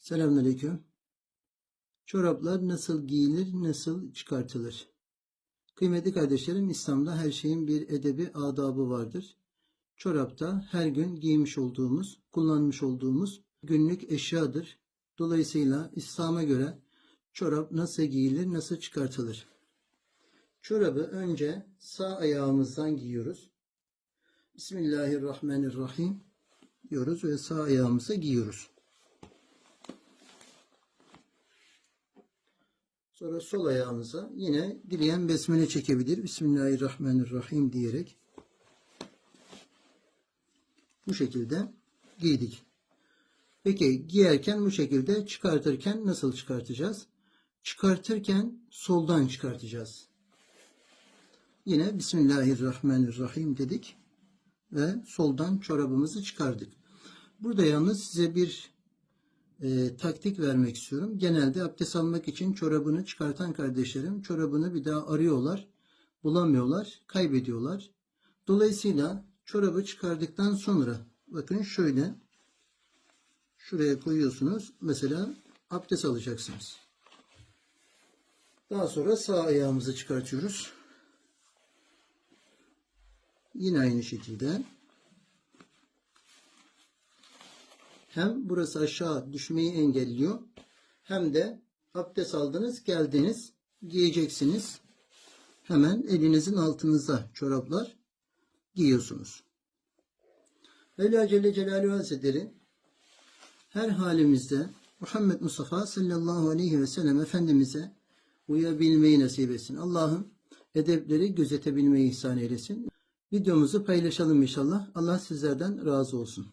Selamünaleyküm. Çoraplar nasıl giyilir, nasıl çıkartılır? Kıymetli kardeşlerim, İslam'da her şeyin bir edebi, adabı vardır. Çorapta her gün giymiş olduğumuz, kullanmış olduğumuz günlük eşyadır. Dolayısıyla İslam'a göre çorap nasıl giyilir, nasıl çıkartılır? Çorabı önce sağ ayağımızdan giyiyoruz. Bismillahirrahmanirrahim diyoruz ve sağ ayağımıza giyiyoruz. Sonra sol ayağımıza yine dileyen besmele çekebilir. Bismillahirrahmanirrahim diyerek bu şekilde giydik. Peki giyerken bu şekilde çıkartırken nasıl çıkartacağız? Çıkartırken soldan çıkartacağız. Yine Bismillahirrahmanirrahim dedik ve soldan çorabımızı çıkardık. Burada yalnız size bir e, taktik vermek istiyorum. Genelde abdest almak için çorabını çıkartan kardeşlerim çorabını bir daha arıyorlar, bulamıyorlar, kaybediyorlar. Dolayısıyla çorabı çıkardıktan sonra bakın şöyle şuraya koyuyorsunuz. Mesela abdest alacaksınız. Daha sonra sağ ayağımızı çıkartıyoruz. Yine aynı şekilde hem burası aşağı düşmeyi engelliyor hem de abdest aldınız geldiniz giyeceksiniz hemen elinizin altınıza çoraplar giyiyorsunuz. Mevla Celle Celaluhu Hazretleri her halimizde Muhammed Mustafa sallallahu aleyhi ve sellem Efendimiz'e uyabilmeyi nasip etsin. Allah'ım edepleri gözetebilmeyi ihsan eylesin. Videomuzu paylaşalım inşallah. Allah sizlerden razı olsun.